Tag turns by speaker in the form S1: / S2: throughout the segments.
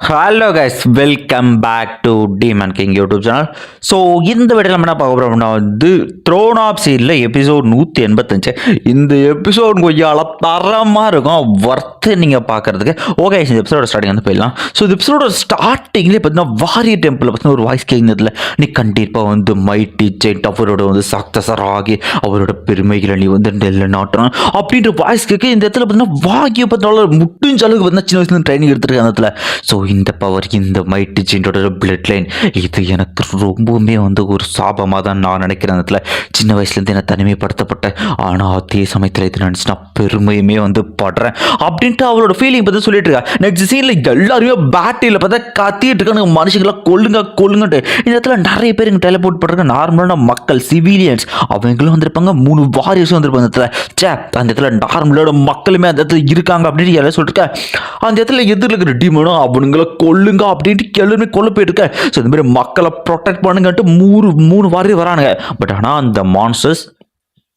S1: Hello guys welcome back to demon king YouTube channel so இந்த video நம்ம என்ன பார்க்க போகிறோம் அப்படின்னா வந்து த்ரோன் ஆஃப் சீரில் எபிசோட் நூற்றி எண்பத்தஞ்சு. இந்த எபிசோட் கொஞ்சம் தரமாக இருக்கும். ஒர்த்து நீங்கள் பார்க்குறதுக்கு. ஓகே இந்த எபிசோட ஸ்டார்டிங் வந்து போயிடலாம். ஸோ இந்த எபிசோட ஸ்டார்டிங்லேயே பார்த்தீங்கன்னா வாரிய டெம்பிளில் பார்த்தீங்கன்னா ஒரு வாய்ஸ் கேட்குறதுல நீ கண்டிப்பாக வந்து மைட்டி ஜெயிண்ட் அவரோட வந்து சக்சஸர் ஆகி அவரோட பெருமைகளை நீ வந்து நெல் நாட்டணும் அப்படின்ற வாய்ஸ் கேட்க இந்த இடத்துல பார்த்தீங்கன்னா வாகிய பார்த்தாலும் முடிஞ்ச அளவுக்கு பார்த்தீங்கன்னா சின்ன வயசுல ட்ரைனிங் எடுத்துருக்கேன் அந்த இடத்துல. ஸோ இந்த பவர் இந்த மைட் ஜெயிண்டோட பிளட் லைன் இது எனக்கு ரொம்பவுமே வந்து ஒரு சாபமாக தான் நான் நினைக்கிறேன் அந்த இடத்துல. சின்ன வயசுலேருந்து என்னை தனிமைப்படுத்தப்பட்டேன். ஆனால் அதே சமயத்தில் இது நினச்சி நான் பெருமையுமே வந்து படுறேன். அப்படின்ட்டு அவளோட ஃபீலிங் பற்றி சொல்லிட்டு இருக்கா. நெக்ஸ்ட் சீனில் எல்லாருமே பேட்டரியில் பார்த்தா கத்திட்டு இருக்காங்க மனுஷங்களை கொள்ளுங்க கொல்லுங்கன்ட்டு. இந்த இடத்துல நிறைய பேர் இங்கே டெலிபோர்ட் பண்ணுறாங்க நார்மலான மக்கள் சிவிலியன்ஸ் அவங்களும் வந்திருப்பாங்க. மூணு வாரியர்ஸும் வந்திருப்பாங்க அந்த இடத்துல. சே அந்த இடத்துல நார்மலோட மக்களுமே அந்த இடத்துல இருக்காங்க அப்படின்னு எல்லாம் சொல்லிட்டு அந்த இடத்துல எதிரில் இருக்கிற டீமனும் எங்களை கொல்லுங்க அப்படின்ட்டு எல்லாருமே கொல்ல போயிட்டு ஸோ இந்த மாதிரி மக்களை ப்ரொடெக்ட் பண்ணுங்கன்ட்டு மூணு மூணு வாரியர் வரானுங்க. பட் ஆனால் அந்த மான்சஸ்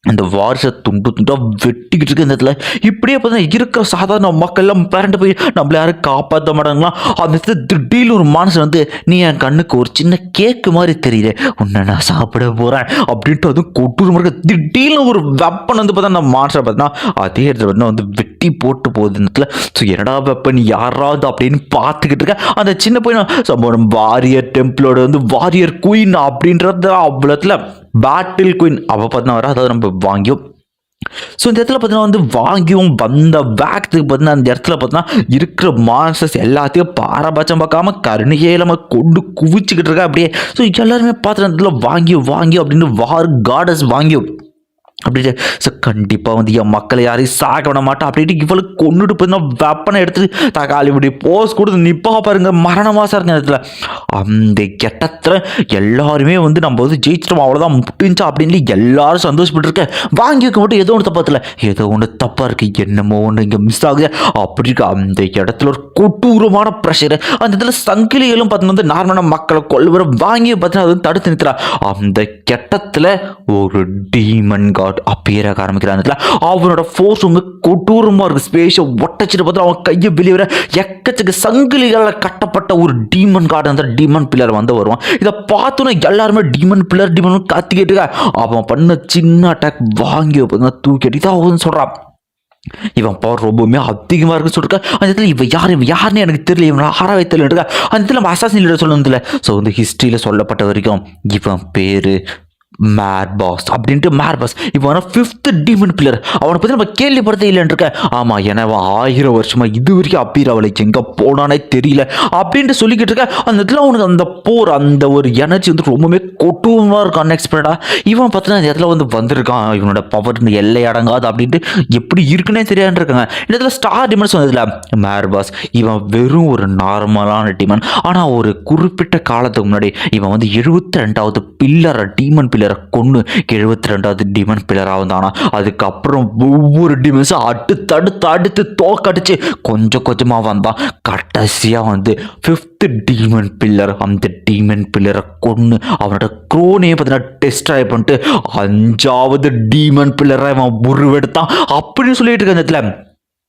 S1: அந்த வாரிசை துண்டு துண்டாக வெட்டிக்கிட்டு இருக்க இந்த இடத்துல. இப்படியே பார்த்தா இருக்கிற சாதாரண மக்கள் எல்லாம் போய் நம்மள யாரும் காப்பாற்ற மாட்டாங்களா? அந்த இடத்துல திடீர்னு ஒரு மனுஷன் வந்து நீ என் கண்ணுக்கு ஒரு சின்ன கேக்கு மாதிரி தெரியுது உன்னை நான் சாப்பிட போகிறேன் அப்படின்ட்டு அதுவும் கொட்டூரமாக மாதிரி திடீர்னு ஒரு வெப்பன் வந்து பார்த்தா நம்ம மான்சரை பார்த்தீங்கன்னா அதே இடத்துல பார்த்தா வந்து வெட்டி போட்டு போகுது இந்த இடத்துல. ஸோ என்னடா வெப்பன் யாராவது அப்படின்னு பார்த்துக்கிட்டு இருக்க? அந்த சின்ன பையன் சம்பவம் வாரியர் டெம்பிளோட வந்து வாரியர் குயின் அப்படின்றத அவ்வளோத்துல பேட்டில் குயின் அப்போ பார்த்தீங்கன்னா வர அதாவது நம்ம வாங்கியும் ஸோ இந்த இடத்துல பார்த்தீங்கன்னா வந்து வாங்கியும் வந்த பேக்த்துக்கு பார்த்தீங்கன்னா அந்த இடத்துல பார்த்தீங்கன்னா இருக்கிற மான்சஸ் எல்லாத்தையும் பாரபட்சம் பார்க்காம கருணையே இல்லாமல் கொண்டு குவிச்சுக்கிட்டு இருக்கா அப்படியே. ஸோ எல்லாருமே பார்த்துட்டு அந்த இடத்துல வாங்கி வாங்கி அப்படின்னு வார் காடஸ் வாங்கியும் அப்படின்ட்டு சார் கண்டிப்பாக வந்து என் மக்களை யாரையும் சாக விட மாட்டேன் அப்படின்ட்டு இவளுக்கு கொண்டுட்டு போய் வெப்பனை எடுத்துட்டு தக்காளி இப்படி போஸ் கொடுத்து நிப்பா பாருங்க. மரணமாக சார் இடத்துல அந்த கெட்டத்தில் எல்லாருமே வந்து நம்ம வந்து ஜெயிச்சிட்டோம். அவ்வளோதான் முட்டிஞ்சா அப்படின்னு எல்லாரும் சந்தோஷப்பட்டு இருக்க வாங்கி வைக்க மட்டும் ஏதோ ஒன்று தப்பாத்தில் ஏதோ ஒன்று தப்பாக இருக்குது என்னமோ ஒன்று இங்கே மிஸ் ஆகுது. அப்படி இருக்கு. அந்த இடத்துல ஒரு கொடூரமான ப்ரெஷர் அந்த இடத்துல சங்கிலிகளும் பார்த்தீங்கன்னா வந்து நார்மலான மக்களை கொள்ளுவர வாங்கி பார்த்தீங்கன்னா அது வந்து தடுத்து நிறுத்துறா. அந்த கெட்டத்தில் ஒரு டீமன் காட் அப்பியர் ஆக ஆரம்பிக்கிறான் அந்த அவனோட ஃபோர்ஸ் வந்து கொடூரமாக இருக்குது ஸ்பேஷை ஒட்டச்சிட்டு பார்த்தா அவன் கையை வெளியே வர எக்கச்சக்க சங்கிலிகளால் கட்டப்பட்ட ஒரு டீமன் கார்டு அந்த டீமன் பில்லர் வந்து வருவான். இதை பார்த்தோன்னா எல்லாருமே டீமன் பில்லர் டீமன் கத்திக்கிட்டு அவன் பண்ண சின்ன அட்டாக் வாங்கி தூக்கிட்டு இதான் அவன் சொல்கிறான் இவன் பவர் ரொம்பவுமே அதிகமாக இருக்குன்னு சொல்லிருக்கா அந்த இடத்துல இவன் யார்? இவன் யாருன்னு எனக்கு தெரியல. இவன் ஆறாவே தெரியல. அந்த இடத்துல நம்ம அசாசின் லீடர் இல்லை ஸோ வந்து ஹிஸ்ட்ரியில் சொல்லப்பட்ட வரைக்கும் இவன் பேர் மேட் பாஸ் அப்படின்ட்டு மேட் பாஸ் இவன் ஃபிஃப்த் டீமன் பில்லர் அவனை பற்றி நம்ம கேள்விப்படுத்தே இல்லைன்னு இருக்க ஆமாம் ஏன்னா அவன் ஆயிரம் வருஷமாக இது வரைக்கும் அப்பீர் அவளை எங்கே போனானே தெரியல அப்படின்ட்டு சொல்லிக்கிட்டு இருக்க. அந்த இடத்துல அவனுக்கு அந்த போர் அந்த ஒரு எனர்ஜி வந்து ரொம்பவே கொட்டுவமாக இருக்கும் அன்எக்ஸ்பெக்டடாக இவன் பார்த்தீங்கன்னா இந்த இடத்துல வந்து வந்திருக்கான். இவனோட பவர் இந்த எல்லை அடங்காது அப்படின்ட்டு எப்படி இருக்குன்னே தெரியாதுன்னு இருக்காங்க இந்த இடத்துல ஸ்டார் டிமன்ஸ் வந்ததில்ல மேர் பாஸ் இவன் வெறும் ஒரு நார்மலான டீமன் ஆனால் ஒரு குறிப்பிட்ட காலத்துக்கு முன்னாடி இவன் வந்து எழுபத்தி ரெண்டாவது பில்லர் டீமன் பில்லர் கொன்று எழுபத்தி ரெண்டாவது டீமன் பில்லராக வந்தானா அதுக்கப்புறம் ஒவ்வொரு டிமன்ஸும் அடுத்து அடுத்து அடுத்து தோக்கடிச்சு கொஞ்சம் கொஞ்சமாக வந்தான். கடைசியாக வந்து ஃபிஃப்த்து டீமன் பில்லர் அந்த டீமன் பில்லரை கொன்று அவனோட குரோனையை பார்த்தீங்கன்னா டெஸ்ட் ட்ரை பண்ணிட்டு அஞ்சாவது டீமன் பில்லரை அவன் உருவெடுத்தான். அப்படின்னு சொல்லிட்டு இருக்க அந்த இடத்துல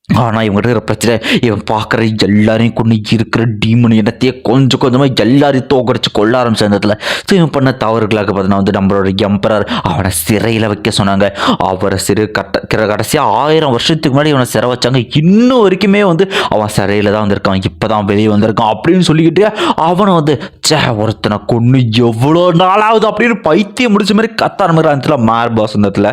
S1: ஆனால் இவங்க இருக்கிற பிரச்சனை இவன் பார்க்குற எல்லாரையும் கொண்டு இருக்கிற டீமன் இனத்தையே கொஞ்சம் கொஞ்சமாக எல்லாரையும் தோக்கடிச்சு கொள்ள ஆரம்பிச்ச இடத்துல. ஸோ இவன் பண்ண தவறுகளாக பார்த்தீங்கன்னா வந்து நம்மளோட எம்பரர் அவனை சிறையில் வைக்க சொன்னாங்க. அவரை சிறு கட்ட கடைசியாக ஆயிரம் வருஷத்துக்கு முன்னாடி இவனை சிறை வச்சாங்க. இன்னும் வரைக்குமே வந்து அவன் சிறையில் தான் வந்திருக்கான். இப்போ தான் வெளியே வந்திருக்கான் அப்படின்னு சொல்லிக்கிட்டு அவனை வந்து சே ஒருத்தனை கொண்டு எவ்வளோ நாளாவது அப்படின்னு பைத்தியம் முடிச்ச மாதிரி கத்த ஆரம்பிக்கிற அந்த இடத்துல மார் இடத்துல.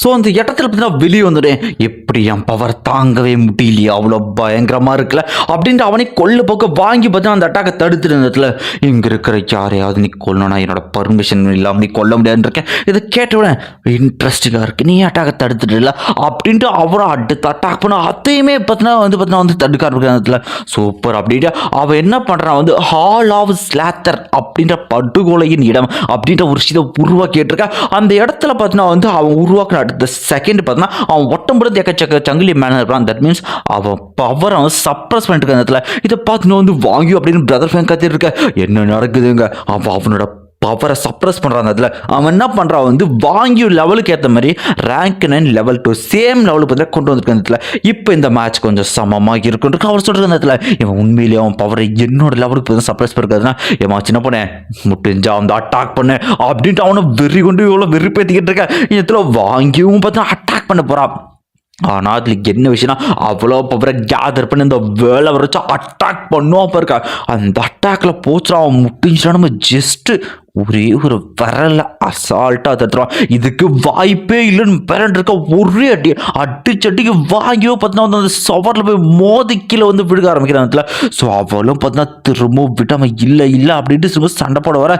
S1: ஸோ அந்த இடத்துல பார்த்தீங்கன்னா வெளியே வந்துட்டேன். எப்படி என் பவர் தாங்க தாங்கவே முடியலையே அவ்வளோ பயங்கரமாக இருக்குல்ல? அப்படின்ட்டு அவனை கொல்ல போக்க வாங்கி பார்த்து அந்த அட்டாக்கை தடுத்துட்டு இங்கே இருக்கிற யாரையாவது நீ கொல்லணும்னா என்னோட பர்மிஷன் இல்லாமல் நீ கொல்ல முடியாதுன்னு இருக்கேன். இதை கேட்டவுடனே இன்ட்ரெஸ்டிங்காக இருக்குது நீ அட்டாக்கை தடுத்துட்டு இல்லை? அப்படின்ட்டு அவரை அடுத்து அட்டாக் பண்ண அதையுமே பார்த்தினா வந்து பார்த்தினா வந்து தடுக்க ஆரம்பிக்கிற சூப்பர் அப்படின்ட்டு அவன் என்ன பண்ணுறான் வந்து ஹால் ஆஃப் ஸ்லாத்தர் அப்படின்ற படுகொலையின் இடம் அப்படின்ற ஒரு விஷயத்தை உருவாக்கிட்டு அந்த இடத்துல பார்த்தீங்கன்னா வந்து அவன் உருவாக்கின அடுத்த செகண்ட் பார்த்தீங்கன்னா அவன் ஒட்டம் எக்கச்சக்க சங்கிலி மேனர் இருப்பான். தட் மீன்ஸ் அவன் பவர் அவன் சப்ரஸ் பண்ணிட்டு இருக்க அந்த இடத்துல. இதை பார்த்து வந்து வாங்கி அப்படின்னு பிரதர் ஃபேன் கத்திட்டு இருக்க. என்ன நடக்குதுங்க? அவன் அவனோட பவரை சப்ரஸ் பண்ணுறான் அதில் அவன் என்ன பண்ணுறான் வந்து வாங்கிய லெவலுக்கு ஏற்ற மாதிரி rank nine level two same லெவலுக்கு பதிலாக கொண்டு வந்திருக்க இடத்துல. இப்போ இந்த மேட்ச் கொஞ்சம் சமமாக இருக்குன்றது அவர் சொல்கிற இடத்துல. இவன் உண்மையிலேயே அவன் பவரை என்னோட லெவலுக்கு பதிலாக சப்ரஸ் பண்ணுறதுனா ஏமா சின்ன பண்ணேன் முட்டிஞ்சா வந்து அட்டாக் பண்ணு அப்படின்ட்டு அவனை வெறி கொண்டு இவ்வளோ வெறுப்பேற்றிக்கிட்டு இருக்க. இந்த இடத்துல வாங்கியும் பார்த்தா அட்டாக் பண்ண போகிறான் ஆனால் அதில் என்ன விஷயம்னா அவ்வளோ பவரை கேதர் பண்ணி இந்த வேலை வரைச்சா அட்டாக் பண்ணுவோம் அப்போ இருக்கா அந்த அட்டாக்ல போச்சுடா அவன் முட்டிஞ்சுனா நம்ம ஜஸ்ட்டு ஒரே ஒரு விரல அசால்ட்டாக தடுத்துருவான் இதுக்கு வாய்ப்பே இல்லைன்னு பேரண்ட் இருக்க ஒரே அடி அடிச்சடிக்கு வாங்கியோ பார்த்தீங்கன்னா அந்த சவரில் போய் மோதி கீழே வந்து விழுக ஆரம்பிக்கிறான் இடத்துல ஸோ அவளும் பார்த்தீங்கன்னா திரும்பவும் விடாமல் இல்லை இல்லை அப்படின்ட்டு திரும்ப சண்டை போட வர.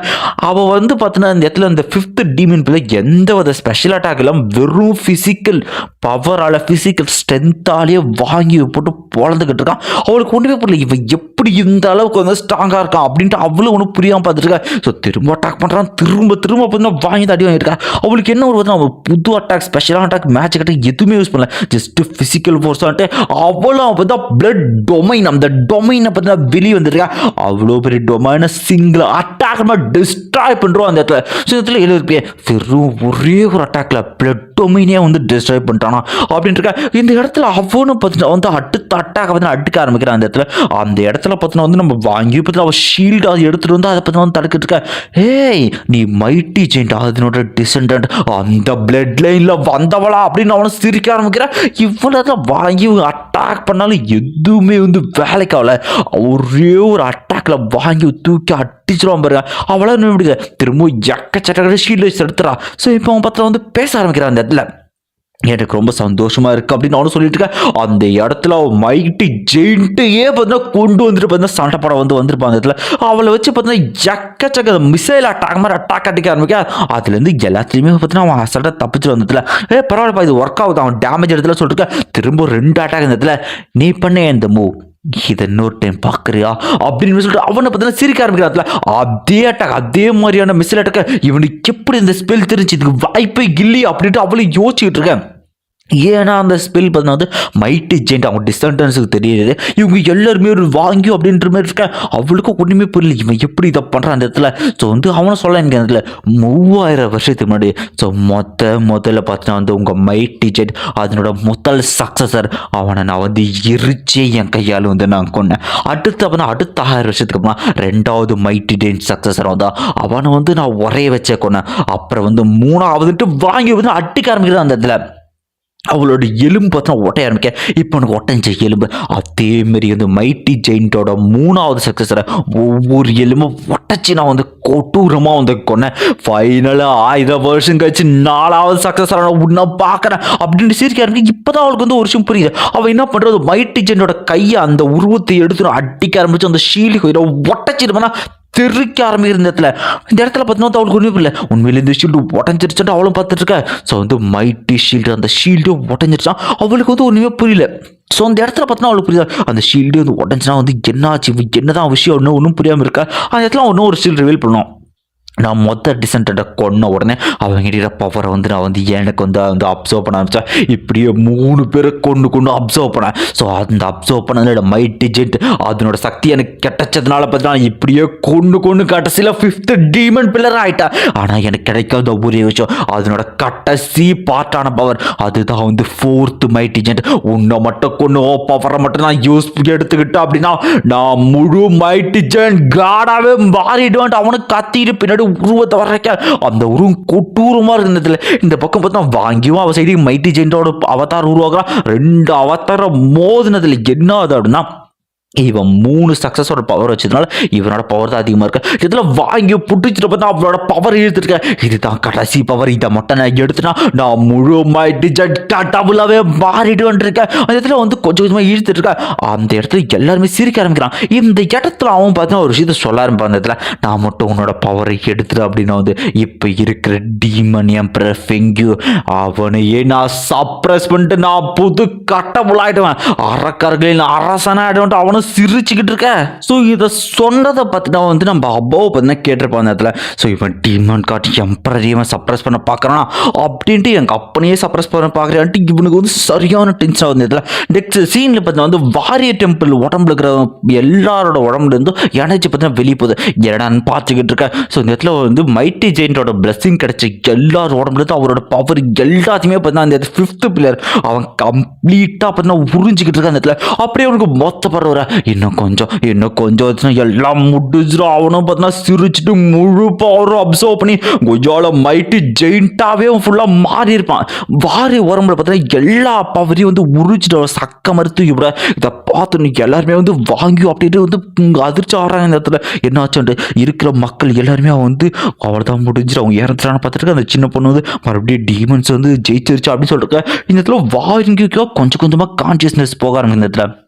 S1: அவள் வந்து பார்த்தீங்கன்னா அந்த இடத்துல இந்த ஃபிஃப்த் டீமின் பிள்ளை எந்த வித ஸ்பெஷல் அட்டாக் இல்லாமல் வெறும் ஃபிசிக்கல் பவரால் ஃபிசிக்கல் ஸ்ட்ரென்த்தாலேயே வாங்கி போட்டு பொழந்துக்கிட்டு இருக்கான். அவளுக்கு ஒன்றுமே புரியல இவன் எப்படி இந்த அளவுக்கு வந்து ஸ்ட்ராங்காக இருக்கான் அப்படின்ட்டு அவ்வளோ ஒன்றும் புரியாமல் பார்த்துட்டு இருக்கா. ஸோ திரும்ப அட்டாக் பண்ணுறான் திரும்ப திரும்ப பார்த்தீங்கன்னா வாங்கி தான் அடி வாங்கியிருக்கா. அவளுக்கு என்ன ஒரு பார்த்தா அவன் புது அட்டாக் ஸ்பெஷலான அட்டாக் மேட்ச் கட்ட எதுவுமே யூஸ் பண்ணல. ஜஸ்ட் ஃபிசிக்கல் ஃபோர்ஸ் வந்துட்டு அவ்வளோ பார்த்தா பிளட் டொமைன் அந்த டொமைனை பார்த்தீங்கன்னா வெளியே வந்துருக்கா. அவ்வளோ பெரிய டொமைனை சிங்கிள் அட்டாக் டிஸ்ட்ராய் பண்ணுறோம் அந்த இடத்துல. ஸோ இடத்துல எழுதிருப்பே வெறும் ஒரே ஒரு அட்டாக்ல பிளட் டொமைனே வந்து டிஸ்ட்ராய் பண்ணிட்டானா அப்படின்ட்டு இருக்கா. இந்த இடத்துல அவனும் பார்த்தீங்கன்னா வந்து அடுத்த அட்டாக் வந்து அடுக்க ஆரம்பிக்கிறான் அந்த இடத்துல. அந்த இடத்துல பார்த்தீங்கன்னா வந்து நம்ம வாங்கி பார்த்தீங்கன்னா அவள் ஷீல்டு அதை எடுத்துகிட்டு வந்து அதை பார்த்தீங்கன்னா வந்து தடுக்கிட்டு இருக்க. ஏய் நீ மைட்டி ஜெயிண்ட் அதனோட டிசெண்டன்ட் அந்த பிளட் லைனில் வந்தவளா? அப்படின்னு அவனை சிரிக்க ஆரம்பிக்கிறான் இவ்வளோ வாங்கி அட்டாக் பண்ணாலும் எதுவுமே வந்து வேலைக்கு ஆகலை. ஒரே ஒரு அட்டாக்ல வாங்கி தூக்கி அடிச்சிருவான் பாருங்க. அவ்வளோ என்ன திரும்ப எக்கச்சக்க ஷீல்டு வச்சு எடுத்துறா ஸோ இப்போ அவன் பார்த்தா வந்து பேச ஆரம்பிக்கிறான் அந்த இடத்துல. எனக்கு ரொம்ப சந்தோஷமா இருக்கு அப்படின்னு அவனு சொல்லிட்டு இருக்கேன். அந்த இடத்துல அவன் மைட்டு ஜெயிண்ட்டையே பார்த்தீங்கன்னா கொண்டு வந்துட்டு பார்த்தா சண்டை படம் வந்து வந்திருப்பான் அந்த இடத்துல. அவளை வச்சு பார்த்தீங்கன்னா எக்கச்சக்க மிசைல் அட்டாக் மாதிரி அட்டாக் அடிக்க ஆரம்பிக்க. அதுலேருந்து எல்லாத்துலேயுமே பார்த்தீங்கன்னா அவன் அசல்ட்டாக தப்பிச்சு வந்ததுல ஏ பரவாயில்லப்பா இது ஒர்க் ஆகுது அவன் டேமேஜ் இடத்துல சொல்லிட்டு திரும்ப ரெண்டு அட்டாக் இந்த இடத்துல. நீ பண்ண இந்த மூவ் இதை இன்னொரு டைம் பார்க்குறியா? அப்படின்னு சொல்லிட்டு அவனை பார்த்தீங்கன்னா சிரிக்க ஆரம்பிக்கிறாத்துல அதே அட்டாக் அதே மாதிரியான மிஸ்ஸில் அட்டாக்க இவனுக்கு எப்படி இந்த ஸ்பெல் தெரிஞ்சு இதுக்கு வாய்ப்பே இல்லை அப்படின்ட்டு அவளும் யோசிச்சுட்டு இருக்கேன் ஏன்னா அந்த ஸ்பெல் பார்த்தீங்கன்னா வந்து மைட்டி ஜெயிண்ட் அவங்க டிஸ்டன்டன்ஸுக்கு தெரியுது. இவங்க எல்லாருமே ஒரு வாங்கி அப்படின்ற மாதிரி இருக்கேன் அவளுக்கும் ஒன்றுமே புரியல. இவன் எப்படி இதை பண்ணுறான் அந்த இடத்துல? ஸோ வந்து அவனை சொல்ல எனக்கு அந்த இடத்துல மூவாயிரம் வருஷத்துக்கு முன்னாடி ஸோ மொத்த முதல்ல பார்த்தீங்கன்னா வந்து உங்கள் மைட்டி ஜெயிண்ட் அதனோட முதல் சக்ஸஸர் அவனை நான் வந்து எரிச்சே என் கையால் வந்து நான் கொன்னேன். அடுத்து அப்போ அடுத்த ஆயிரம் வருஷத்துக்கு அப்புறம் ரெண்டாவது மைட்டி ஜெயிண்ட் சக்ஸஸர் வந்தான் அவனை வந்து நான் ஒரே வச்சே கொன்னேன். அப்புறம் வந்து மூணாவதுட்டு வாங்கி வந்து அட்டிக்க ஆரம்பிக்கிறது அந்த இடத்துல. அவளோட எலும்பு பார்த்தா ஒட்டைய ஆரம்பிக்க. இப்போ எனக்கு ஒட்டஞ்ச எலும்பு. அதேமாரி வந்து மைட்டி ஜெயின்ட்டோட மூணாவது சக்ஸஸில் ஒவ்வொரு எலும்பும் ஒட்டச்சு நான் வந்து கொட்டூரமாக வந்து கொன்னேன். ஃபைனலாக ஆயிரம் வருஷம் கழிச்சு நாலாவது சக்ஸஸ்ஸாக நான் உன்னை பார்க்குறேன். அப்படின்னு சிரிக்க ஆரம்பிக்க. இப்போ தான் அவளுக்கு வந்து ஒரு விஷயம் புரியுது. அவள் என்ன பண்ணுறது மைட்டி ஜெயினோட கையை அந்த உருவத்தை எடுத்து அடிக்க ஆரம்பிச்சு அந்த ஷீலி ஒட்டச்சிருப்பேன்னா தெறிக்க ஆரம்பிக்கிற இந்த இடத்துல. இந்த இடத்துல பார்த்தீங்கன்னா அவளுக்கு ஒன்றும் இல்லை உண்மையில இந்த ஷீல்டு உடஞ்சிருச்சுட்டு அவளும் பார்த்துட்டு இருக்கா ஸோ வந்து மைட்டி ஷீல்டு அந்த ஷீல்டும் உடஞ்சிருச்சான் அவளுக்கு வந்து ஒன்றுமே புரியல. ஸோ அந்த இடத்துல பார்த்தோன்னா அவளுக்கு புரியுது? அந்த ஷீல்டு வந்து உடஞ்சுனா வந்து என்ன ஆச்சு என்னதான் விஷயம் ஒன்றும் ஒன்றும் புரியாமல் இருக்கா? அந்த இடத்துல ஒன்றும் ஒரு ஷீல்டு ரிவீல் பண்ணோம். நான் மொத்த டிசென்ட்டை கொன்ன உடனே அவங்க பவரை வந்து நான் வந்து எனக்கு வந்து வந்து அப்சர்வ் பண்ண ஆரம்பித்தேன் இப்படியே மூணு பேரை கொண்டு கொண்டு அப்சர்வ் பண்ணேன். ஸோ அந்த அப்சர்வ் பண்ணதில் மை டிஜென்ட் அதனோட சக்தி எனக்கு கிடைச்சதுனால பார்த்தீங்கன்னா இப்படியே கொண்டு கொண்டு கடைசியில் ஃபிஃப்த்து டீமன் பில்லர் ஆகிட்டேன் ஆனால் எனக்கு கிடைக்காத ஒரே விஷயம் அதனோட கடைசி பார்ட்டான பவர் அதுதான் வந்து ஃபோர்த்து மை டிஜென்ட் உன்னை மட்டும் கொண்டு பவரை மட்டும் நான் யூஸ் எடுத்துக்கிட்டேன் அப்படின்னா நான் முழு மை டிஜெட் காடாகவே மாறிடுவேன்ட்டு அவனுக்கு கத்திட்டு பின்னாடி உருவத்தை வர்றக்க அந்த உருவம் கொட்டூரமாக இருந்ததில்ல இந்த பக்கம் பார்த்தா வாங்கியும் அவ சைடு மைட்டி ஜெயின்டோட அவதார் உருவாக்குறான் ரெண்டு அவதாரம் மோதினதுல என்ன ஆகுது அப்படின்னா இவன் மூணு சக்ஸஸோட பவர் வச்சதுனால இவனோட பவர் தான் அதிகமாக இருக்கு. இதில் வாங்கி புட்டிச்சிட்டு பார்த்தா அவனோட பவர் இழுத்துருக்கேன். இதுதான் கடைசி பவர் இதை மட்டும் நான் எடுத்துனா நான் முழு டிஜெட் டபுளாகவே மாறிட்டு வந்துருக்கேன். அந்த இடத்துல வந்து கொஞ்சம் கொஞ்சமாக இழுத்துட்டு இருக்கேன் அந்த இடத்துல எல்லாருமே சிரிக்க ஆரம்பிக்கிறான். இந்த இடத்துல அவன் பார்த்தா ஒரு விஷயத்த சொல்ல ஆரம்பிப்பான். அந்த இடத்துல நான் மட்டும் உன்னோட பவரை எடுத்துட்டு அப்படின்னா வந்து இப்போ இருக்கிற டீமன் எம்பரர் ஃபெங்கு அவனையே நான் சப்ரஸ் பண்ணிட்டு நான் புது கட்டபுள் ஆயிடுவேன். அறக்கர்களின் அரசனாயிடுவேன் அவனும் சிரிச்சுக்கிட்டு இருக்க. ஸோ இதை சொன்னதை பார்த்துட்டு வந்து நம்ம அப்பாவை பார்த்தீங்கன்னா கேட்டிருப்பான் அந்த இடத்துல. ஸோ இவன் டீமான் காட்டி எம்பரையும் சப்ரஸ் பண்ண பார்க்குறானா? அப்படின்ட்டு எங்கள் அப்பனையே சப்ரஸ் பண்ண பார்க்குறான்ட்டு இவனுக்கு வந்து சரியான டென்ஷன் ஆகுது இதில் நெக்ஸ்ட் சீனில் பார்த்தா வந்து வாரிய டெம்பிள் உடம்புல இருக்கிற எல்லாரோட உடம்புல இருந்தும் எனர்ஜி பார்த்தீங்கன்னா வெளியே போகுது. என்னடான்னு பார்த்துக்கிட்டு இருக்கேன் ஸோ இந்த இடத்துல வந்து மைட்டி ஜெயின்டோட பிளஸ்ஸிங் கிடைச்ச எல்லார் உடம்புலேருந்து அவரோட பவர் எல்லாத்தையுமே பார்த்தீங்கன்னா அந்த இடத்துல ஃபிஃப்த்து பிளேயர் அவன் கம்ப்ளீட்டாக பார்த்தீங்கன்னா உறிஞ்சிக்கிட்டு இருக்கான் அந்த இடத்துல. அப்படியே அவனுக்கு மொத்த பரவ இன்னும் கொஞ்சம் இன்னும் கொஞ்சம் வச்சுனா எல்லாம் முடிஞ்சிடும் அவனும் பார்த்தீங்கன்னா சிரிச்சிட்டு முழு பவரும் அப்சர்வ் பண்ணி கொஜால மைட்டு ஜெயின்ட்டாகவே ஃபுல்லாக மாறி இருப்பான். வாரி உரம்புல பார்த்தீங்கன்னா எல்லா பவரையும் வந்து உரிச்சிட்டு சக்க மறுத்து இப்பட இதை பார்த்து எல்லாருமே வந்து வாங்கி அப்படின்ட்டு வந்து அதிர்ச்சி ஆடுறாங்க இந்த இடத்துல. என்ன ஆச்சுன்ட்டு இருக்கிற மக்கள் எல்லாருமே அவன் வந்து அவ்வளோதான் முடிஞ்சிடும் அவங்க இறந்துட்டான்னு பார்த்துட்டு அந்த சின்ன பொண்ணு வந்து மறுபடியும் டீமன்ஸ் வந்து ஜெயிச்சிருச்சு அப்படின்னு சொல்லிட்டு இந்த இடத்துல வாங்கிக்கோ கொஞ்சம் கொஞ்சமாக கான்சியஸ்னஸ் போக ஆரம்பிக்கும் இந்த இடத்துல.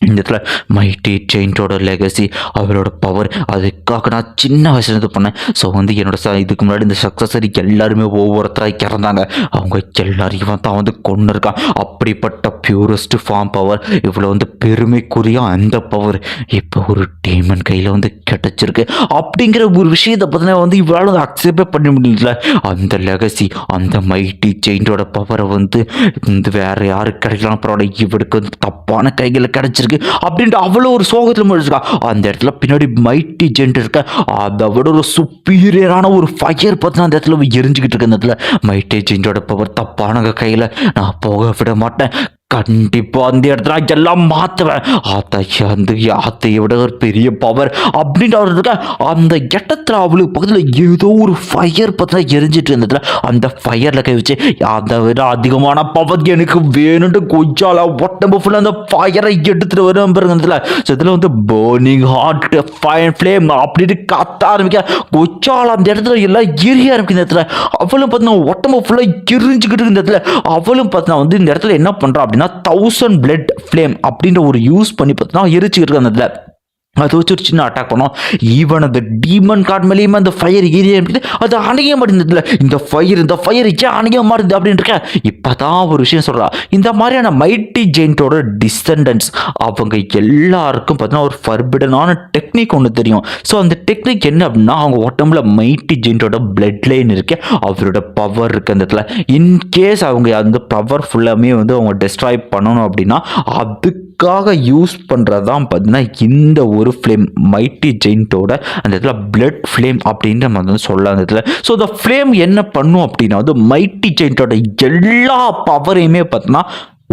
S1: இந்த இடத்துல மைட்டி செயின்டோட லெகசி அவரோட பவர் அதுக்காக நான் சின்ன வயசுல இது பண்ணேன். ஸோ வந்து என்னோட ச இதுக்கு முன்னாடி இந்த சக்ஸஸரி எல்லாருமே ஒவ்வொருத்தராக இறந்தாங்க. அவங்க எல்லாரையும் வந்து தான் வந்து கொண்டு இருக்கான் அப்படிப்பட்ட பியூரஸ்ட் ஃபார்ம் பவர் இவ்வளோ வந்து பெருமைக்குரிய அந்த பவர் இப்போ ஒரு டீமன் கையில் வந்து கிடச்சிருக்கு. அப்படிங்கிற ஒரு விஷயத்தை பார்த்தீங்கன்னா வந்து இவளால் வந்து அக்செப்டே பண்ண முடியல. அந்த லெகசி அந்த மைட்டி செயின்டோட பவரை வந்து இந்த வேறு யாருக்கு கிடைக்கலாம்? பரவாயில்ல. இவருக்கு வந்து தப்பான கைகளில் கிடச்சிருக்கு. அப்படின்ட்டு அவ்வளோ ஒரு சோகத்தில் முடிச்சிருக்கா அந்த இடத்துல பின்னாடி மைட்டி ஜென்ட் இருக்க. அதை விட ஒரு சுப்பீரியரான ஒரு ஃபயர் பார்த்து அந்த இடத்துல எரிஞ்சுக்கிட்டு இருக்க அந்த இடத்துல. மைட்டி ஜென்டோட பவர் தப்பான கையில். நான் போக விட மாட்டேன். கண்டிப்பா அந்த இடத்துல எல்லாம் மாத்துவேன். அதை அந்த ஆத்தையை விட ஒரு பெரிய பவர் அப்படின்ட்டு அவர் அந்த இடத்துல அவளுக்கு பக்கத்தில் ஏதோ ஒரு ஃபயர் பார்த்தா எரிஞ்சிட்டு இருந்ததுல அந்த ஃபயரில் கை வச்சு அதை விட அதிகமான பவர் எனக்கு வேணும்ட்டு கொஞ்சால உடம்பு ஃபுல்லாக அந்த ஃபயரை எடுத்துட்டு வரும் பாருங்க ஸோ இதில் வந்து பேர்னிங் ஹார்ட் ஃபயர் ஃப்ளேம் அப்படின்ட்டு கத்த ஆரம்பிக்க கொச்சால அந்த இடத்துல எல்லாம் எரிய ஆரம்பிக்கிற இந்த இடத்துல அவளும் பார்த்தீங்கன்னா உடம்பு ஃபுல்லாக எரிஞ்சுக்கிட்டு இருந்த இடத்துல அவளும் பார்த்தீங்கன்னா வந்து இந்த இடத்துல என்ன பண்ணுறா அப்படின்னா தௌசண்ட் பிளட் ஃப்ளேம் அப்படின்ற ஒரு யூஸ் பண்ணி பார்த்தீங்கன்னா எரிச்சுக்கிட்டு இருக்கு அந்த இதில் அதை வச்சு ஒரு சின்ன அட்டாக் பண்ணோம். ஈவன் அந்த டீமன் கார்டு மேலேயுமே அந்த ஃபயர் ஏரியா அது அணைய மாட்டேங்குது இந்த ஃபயர் இந்த ஃபயர் ஏன் அணைய மாட்டேங்குது அப்படின்னு இருக்கேன் இப்போ தான் ஒரு விஷயம் சொல்கிறா இந்த மாதிரியான மைட்டி ஜெயின்ட்டோட டிசண்டன்ஸ் அவங்க எல்லாருக்கும் பார்த்தீங்கன்னா ஒரு ஃபர்பிடனான டெக்னிக் ஒன்று தெரியும். ஸோ அந்த டெக்னிக் என்ன அப்படின்னா அவங்க உடம்புல மைட்டி ஜெயின்ட்டோட பிளட் லைன் இருக்கு. அவரோட பவர் இருக்கு அந்த இடத்துல. இன்கேஸ் அவங்க அந்த பவர் ஃபுல்லாமே வந்து அவங்க டெஸ்ட்ராய் பண்ணணும் அப்படின்னா அதுக்கு அதுக்காக யூஸ் பண்ணுறது தான் பார்த்தீங்கன்னா இந்த ஒரு ஃப்ளேம் மைட்டி ஜெயின்ட்டோட அந்த இடத்துல பிளட் ஃப்ளேம் அப்படின்ற மாதிரி வந்து சொல்லலாம் அந்த இடத்துல. ஸோ இந்த ஃப்ளேம் என்ன பண்ணும் அப்படின்னா வந்து மைட்டி ஜெயின்ட்டோட எல்லா பவரையுமே பார்த்தீங்கன்னா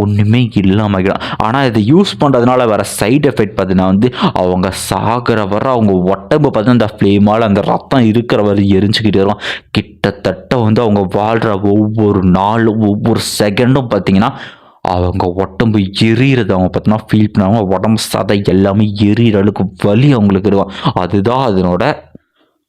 S1: ஒன்றுமே இல்லாமல் ஆனால் இதை யூஸ் பண்ணுறதுனால வர சைடு எஃபெக்ட் பார்த்தீங்கன்னா வந்து அவங்க சாகிற வர அவங்க உடம்பு பார்த்தீங்கன்னா அந்த ஃப்ளேமால் அந்த ரத்தம் இருக்கிற வரை எரிஞ்சுக்கிட்டே இருக்கும் கிட்டத்தட்ட வந்து அவங்க வாழ்கிற ஒவ்வொரு நாளும் ஒவ்வொரு செகண்டும் பார்த்தீங்கன்னா அவங்க உடம்பு எரியிறது அவங்க பார்த்தீங்கன்னா ஃபீல் பண்ணுவாங்க உடம்பு சதை எல்லாமே எரியிற அளவுக்கு வலி அவங்களுக்கு இருக்கும். அதுதான் அதனோட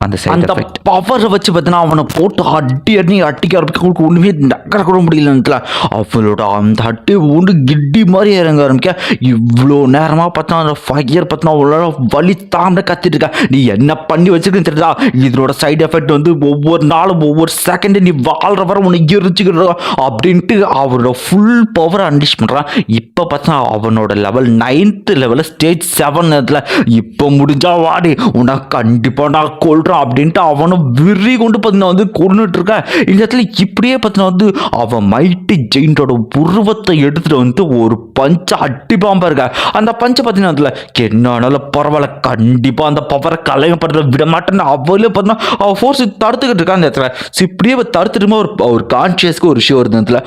S1: அந்த
S2: அந்த பவரை வச்சு பார்த்தீங்கன்னா அவனை போட்டு அடி அடி அட்டிக்க ஆரம்பிக்க அவனுக்கு ஒன்றுமே நகர கூட முடியல அவளோட அந்த அட்டி ஊண்டு கிட்டி மாதிரி இறங்க ஆரம்பிக்க இவ்வளோ நேரமாக பார்த்தா அந்த ஃபயர் பார்த்தா அவளோட வலி தாண்ட கத்திட்டு இருக்கா. நீ என்ன பண்ணி வச்சுருக்குன்னு தெரியுதா? இதோட சைடு எஃபெக்ட் வந்து ஒவ்வொரு நாளும் ஒவ்வொரு செகண்டு நீ வாழ்கிற வர உன்னை எரிச்சுக்கிட்டு அப்படின்ட்டு அவரோட ஃபுல் பவரை அன்டிஷ் பண்ணுறான் இப்போ பார்த்தா அவனோட லெவல் நைன்த்து லெவலில் ஸ்டேஜ் செவன் இதில் இப்போ முடிஞ்சா வாடி உனக்கு கண்டிப்பாக நான் கொள்கிறேன் அப்படின்ட்டு அவனும் விரி கொண்டு பார்த்தீங்கன்னா வந்து கொண்டுட்டு இருக்க. இந்த இடத்துல இப்படியே பார்த்தீங்கன்னா வந்து அவன் மைட்டி ஜெயின்டோட உருவத்தை எடுத்துட்டு வந்து ஒரு பஞ்சை அடிப்பாம்பா இருக்க அந்த பஞ்சை பார்த்தீங்கன்னா அதில் என்னாலும் பரவாயில்ல கண்டிப்பாக அந்த பவரை கலையப்படுறத விட மாட்டேன்னு அவளே பார்த்தீங்கன்னா அவள் ஃபோர்ஸ் தடுத்துக்கிட்டு இருக்கா அந்த இடத்துல. ஸோ இப்படியே தடுத்துட்டுமா ஒரு ஒரு கான்ஷியஸ்க்கு ஒரு விஷயம் வருது இடத்துல.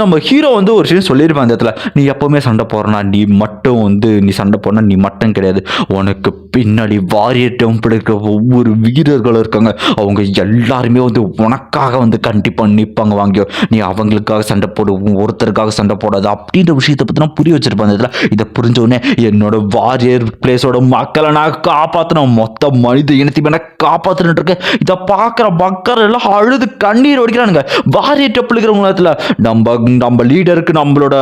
S2: நம்ம ஹீரோ வந்து ஒரு விஷயம் சொல்லியிருப்பான் அந்த இடத்துல நீ எப்பவுமே சண்டை போடுறனா நீ மட்டும் வந்து நீ சண்டை போனால் நீ மட்டும் கிடையாது. உனக்கு பின்னாடி வாரிய டெம்பிள் இருக்கிற ஒவ்வொரு வீரர்களும் இருக்காங்க. அவங்க எல்லாருமே வந்து உனக்காக வந்து கண்டிப்பாக நிற்பாங்க வாங்கியோ. நீ அவங்களுக்காக சண்டை போடு உன் ஒருத்தருக்காக சண்டை போடாது அப்படின்ற விஷயத்தை பற்றி நான் புரிய வச்சிருப்பேன் அந்த இதில். இதை புரிஞ்சோடனே என்னோட வாரியர் பிளேஸோட மக்களை நான் காப்பாற்றணும் மொத்த மனித இனத்தையும் நான் காப்பாற்றுன்னு இருக்கேன். இதை பார்க்குற மக்கள் எல்லாம் அழுது கண்ணீர் வடிக்கிறானுங்க. வாரியர் டெப்பிள் இருக்கிறவங்கள நம்ம நம்ம லீடருக்கு நம்மளோட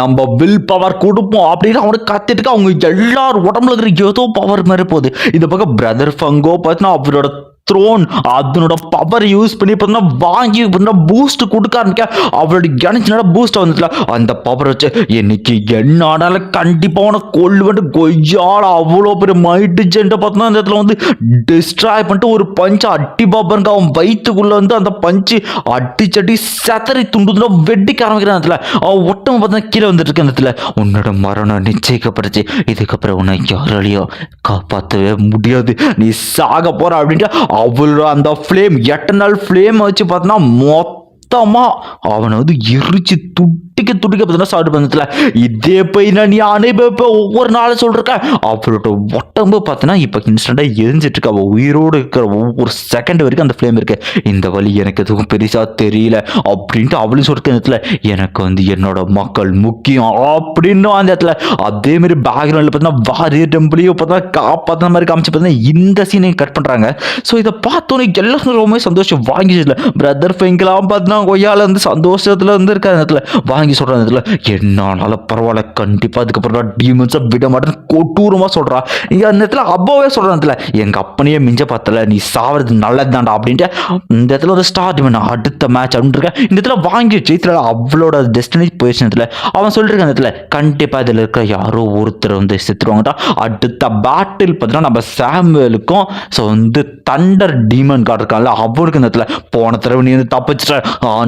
S2: நம்ம வில் பவர் கொடுப்போம் அப்படின்னு அவனுக்கு கத்திட்டு அவங்க எல்லார் உடம்புல இருக்கிற ஏதோ பவர் மாதிரி போகுது. இந்த பக்கம் பிரதர் ஃபங்கோ பார்த்தீங்கன்னா அவரோட த்ரோன் அதனோட பவர் யூஸ் பண்ணி பார்த்தீங்கன்னா வாங்கி பார்த்தீங்கன்னா பூஸ்ட் கொடுக்க ஆரம்பிக்க. அவளோட கணிச்சினோட பூஸ்ட் வந்துச்சுல அந்த பவர் வச்சு இன்னைக்கு என்ன ஆனாலும் கண்டிப்பாக உனக்கு கொல்லுவன்ட்டு கொய்யால் அவ்வளோ பெரிய மைட்டு ஜென்ட்டை பார்த்தோன்னா அந்த இடத்துல வந்து டிஸ்ட்ராய் பண்ணிட்டு ஒரு பஞ்சு அட்டி பாப்பனுக்கு அவன் வயிற்றுக்குள்ளே வந்து அந்த பஞ்சு அடிச்சடி செதறி துண்டு வெட்டிக்க ஆரம்பிக்கிறான் அந்த இடத்துல. அவன் ஒட்டம் பார்த்தா கீழே வந்துட்டு இருக்க அந்த இடத்துல. உன்னோட மரணம் நிச்சயிக்கப்படுச்சு இதுக்கப்புறம் உன்னை யாராலையும் காப்பாற்றவே முடியாது. நீ சாக போற அப்படின்ட்டு அவளோட அந்த ஃப்ளேம் எட்டனல் ஃப்ளேம் வச்சு பார்த்தோன்னா மொத்தமாக அவனை வந்து எரிச்சு துட்டிக்க துட்டிக்க பார்த்தீங்கன்னா சாப்பிட்டு பந்தத்தில் இதே போய் நான் நீ அனுபவிப்ப ஒவ்வொரு நாளும் சொல்றேன் அவளோட உடம்பு பார்த்தீங்கன்னா இப்போ இன்ஸ்டண்ட்டாக எரிஞ்சிட்டு இருக்கு. அவள் உயிரோடு இருக்கிற ஒவ்வொரு செகண்ட் வரைக்கும் அந்த ஃப்ளேம் இருக்கு. இந்த வழி எனக்கு எதுவும் பெருசாக தெரியல அப்படின்ட்டு அவளும் சொல்லிருக்க இடத்துல எனக்கு வந்து என்னோட மக்கள் முக்கியம் அப்படின்னு அந்த இடத்துல. அதே மாதிரி பேக்ரவுண்டில் பார்த்தீங்கன்னா வாரிய டெம்பிளையும் பார்த்தா காப்பாற்ற மாதிரி காமிச்சு பார்த்தீங்கன்னா இந்த சீனையும் கட் பண்ணுறாங்க ஸோ இதை பார்த்தோன்னே எல்லாரும் ரொம்பவே சந்தோஷம். வாங்கிச்சு பிரதர் ஃபெங்கெல்லாம் பார்த்தீங்கன்னா கொய்யால வந்து சந்தோஷத்தில் வந்து இருக்க அந்த இடத்துல. வாங்கி தாங்கி சொல்கிறான் இதில். என்னால பரவாயில்ல கண்டிப்பாக அதுக்கப்புறம் நான் டீமன்ஸை விட மாட்டேன்னு கொட்டூரமாக சொல்கிறா இங்கே அந்த இடத்துல அப்பாவே சொல்கிறான் இடத்துல எங்கள் அப்பனையே மிஞ்ச பார்த்தல நீ சாவறது நல்லதுதான்டா அப்படின்ட்டு. இந்த இடத்துல வந்து ஸ்டார்ட் பண்ண அடுத்த மேட்ச் அப்படின்னு இருக்க. இந்த இடத்துல வாங்கி ஜெயித்துல அவளோட டெஸ்டினி பொசிஷனத்தில் அவன் சொல்லிருக்க இடத்துல கண்டிப்பாக இதில் இருக்கிற யாரோ ஒருத்தர் வந்து செத்துருவாங்கடா. அடுத்த பேட்டில் பார்த்தீங்கன்னா நம்ம சாமுவேலுக்கும் ஸோ வந்து தண்டர் டீமன் கார்டு இருக்கான்ல அவனுக்கு இந்த இடத்துல போன தடவை நீ வந்து தப்பிச்சிட்ட.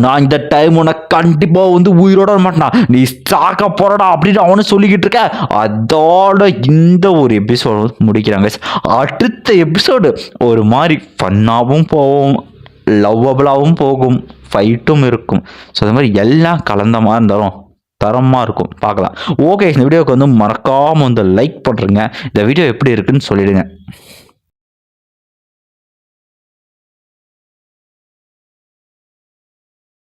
S2: நான் இந்த டைம் உனக்கு கண்டிப்பாக வந்து உயிரோட வர மாட்டான் நீ சாக்க போறடா அப்படின்னு அவனு சொல்லிக்கிட்டு இருக்க. அதோட இந்த ஒரு எபிசோடு முடிக்கிறாங்க அடுத்த எபிசோடு ஒரு மாதிரி ஃபன்னாகவும் போகும் லவ்வபிளாகவும் போகும் ஃபைட்டும் இருக்கும். ஸோ அது மாதிரி எல்லாம் கலந்த மாதிரி இருந்தாலும் தரமாக இருக்கும். பார்க்கலாம். ஓகே இந்த வீடியோவுக்கு வந்து மறக்காமல் வந்து லைக் பண்ணுறேங்க இந்த வீடியோ எப்படி இருக்குன்னு சொல்லிவிடுங்க